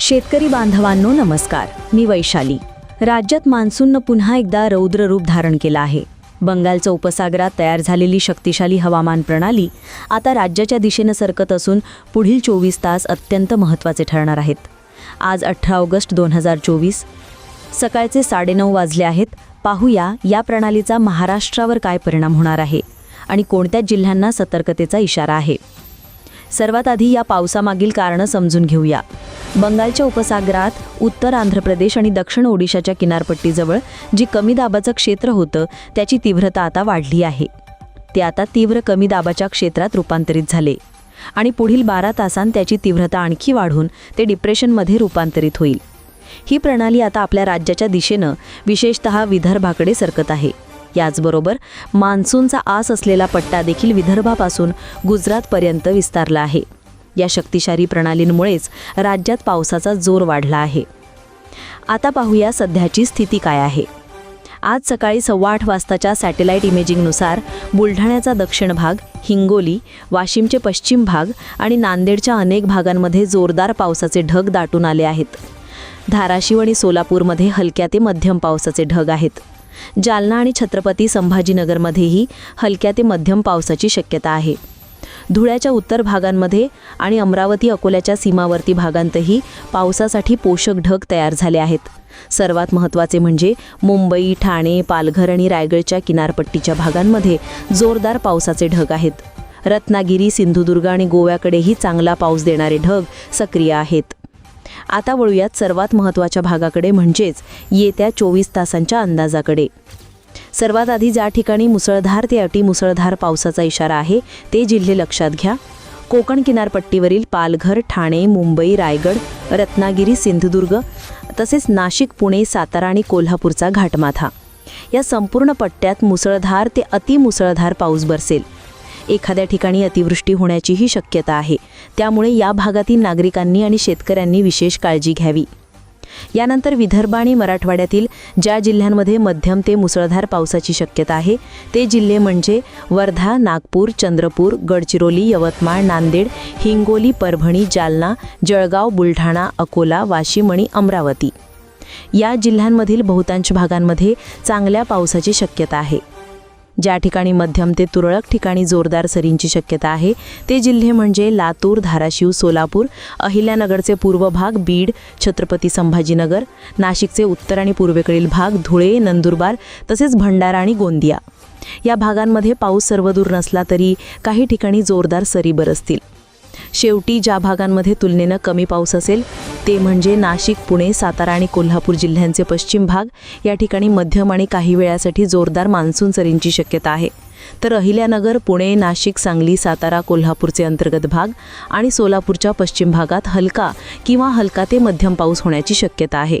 शेतकरी बांधवांनो नमस्कार. मी वैशाली. राज्यात मान्सूननं पुन्हा एकदा रौद्र रूप धारण केलं आहे. बंगालच्या उपसागरात तयार झालेली शक्तिशाली हवामान प्रणाली आता राज्याच्या दिशेनं सरकत असून पुढील चोवीस तास अत्यंत महत्त्वाचे ठरणार आहेत. आज अठरा ऑगस्ट दोन हजार चोवीस. सकाळचे साडेनऊ वाजले आहेत. पाहूया या प्रणालीचा महाराष्ट्रावर काय परिणाम होणार आहे आणि कोणत्या जिल्ह्यांना सतर्कतेचा इशारा आहे. सर्वात आधी या पावसामागील कारणं समजून घेऊया. बंगालच्या उपसागरात उत्तर आंध्र प्रदेश आणि दक्षिण ओडिशाच्या किनारपट्टीजवळ जी कमी दाबाचं क्षेत्र होतं त्याची तीव्रता आता वाढली आहे. ते आता तीव्र कमी दाबाच्या क्षेत्रात रूपांतरित झाले आणि पुढील बारा तासांत त्याची तीव्रता आणखी वाढून ते डिप्रेशनमध्ये रूपांतरित होईल. ही प्रणाली आता आपल्या राज्याच्या दिशेनं विशेषतः विदर्भाकडे सरकत आहे. याचबरोबर मान्सूनचा आस असलेला पट्टा देखील विदर्भापासून गुजरातपर्यंत विस्तारला आहे. या शक्तिशाली प्रणालींमुळेच राज्यात पावसाचा जोर वाढला आहे. आता पाहूया सध्याची स्थिती काय आहे. आज सकाळी सव्वा आठ वाजताच्या सॅटेलाईट इमेजिंगनुसार बुलढाण्याचा दक्षिण भाग हिंगोली वाशिमचे पश्चिम भाग आणि नांदेडच्या अनेक भागांमध्ये जोरदार पावसाचे ढग दाटून आले आहेत. धाराशिव आणि सोलापूरमध्ये हलक्या ते मध्यम पावसाचे ढग आहेत. जालना आणि छत्रपती संभाजीनगरमध्येही हलक्या ते मध्यम पावसाची शक्यता आहे. धुळ्याच्या उत्तर भागांमध्ये आणि अमरावती अकोल्याच्या सीमावर्ती भागांतही पावसासाठी पोषक ढग तयार झाले आहेत. सर्वात महत्त्वाचे म्हणजे मुंबई ठाणे पालघर आणि रायगडच्या किनारपट्टीच्या भागांमध्ये जोरदार पावसाचे ढग आहेत. रत्नागिरी सिंधुदुर्ग आणि गोव्याकडेही चांगला पाऊस देणारे ढग सक्रिय आहेत. आता वळूयात सर्वात महत्त्वाच्या भागाकडे म्हणजेच येत्या चोवीस तासांच्या अंदाजाकडे. सर्वात आधी ज्या ठिकाणी मुसळधार ते अटी मुसळधार पावसाचा इशारा आहे ते जिल्हे लक्षात घ्या. कोकण किनारपट्टीवरील पालघर ठाणे मुंबई रायगड रत्नागिरी सिंधुदुर्ग तसेच नाशिक पुणे सातारा आणि कोल्हापूरचा घाटमाथा. या संपूर्ण पट्ट्यात मुसळधार ते अतिमुसळधार पाऊस बरसेल. एखाद्या ठिकाणी अतिवृष्टी होण्याचीही शक्यता आहे. त्यामुळे या भागातील नागरिकांनी आणि शेतकऱ्यांनी विशेष काळजी घ्यावी. यानंतर विदर्भ आणि मराठवाड्यातील ज्या जिल्ह्यांमध्ये मध्यम ते मुसळधार पावसाची शक्यता आहे ते जिल्हे म्हणजे वर्धा नागपूर चंद्रपूर गडचिरोली यवतमाळ नांदेड हिंगोली परभणी जालना जळगाव बुलढाणा अकोला वाशिम आणि अमरावती. या जिल्ह्यांमधील बहुतांश भागांमध्ये चांगल्या पावसाची शक्यता आहे. ज्या ठिकाणी मध्यम ते तुरळक ठिकाणी जोरदार सरींची शक्यता आहे ते जिल्हे म्हणजे लातूर धाराशिव सोलापूर अहिल्यानगरचे पूर्व भाग बीड छत्रपती संभाजीनगर नाशिकचे उत्तर आणि पूर्वेकडील भाग धुळे नंदुरबार तसेच भंडारा आणि गोंदिया. या भागांमध्ये पाऊस सर्वदूर नसला तरी काही ठिकाणी जोरदार सरी बरसतील. शेवटी ज्या भागांमध्ये तुलनेनं कमी पाऊस असेल ते म्हणजे नाशिक पुणे सातारा आणि कोल्हापूर जिल्ह्यांचे पश्चिम भाग. या ठिकाणी मध्यम आणि काही वेळासाठी जोरदार मान्सून सरींची शक्यता आहे. तर अहिल्यानगर पुणे नाशिक सांगली सातारा कोल्हापूरचे अंतर्गत भाग आणि सोलापूरच्या पश्चिम भागात हलका किंवा हलका ते मध्यम पाऊस होण्याची शक्यता आहे.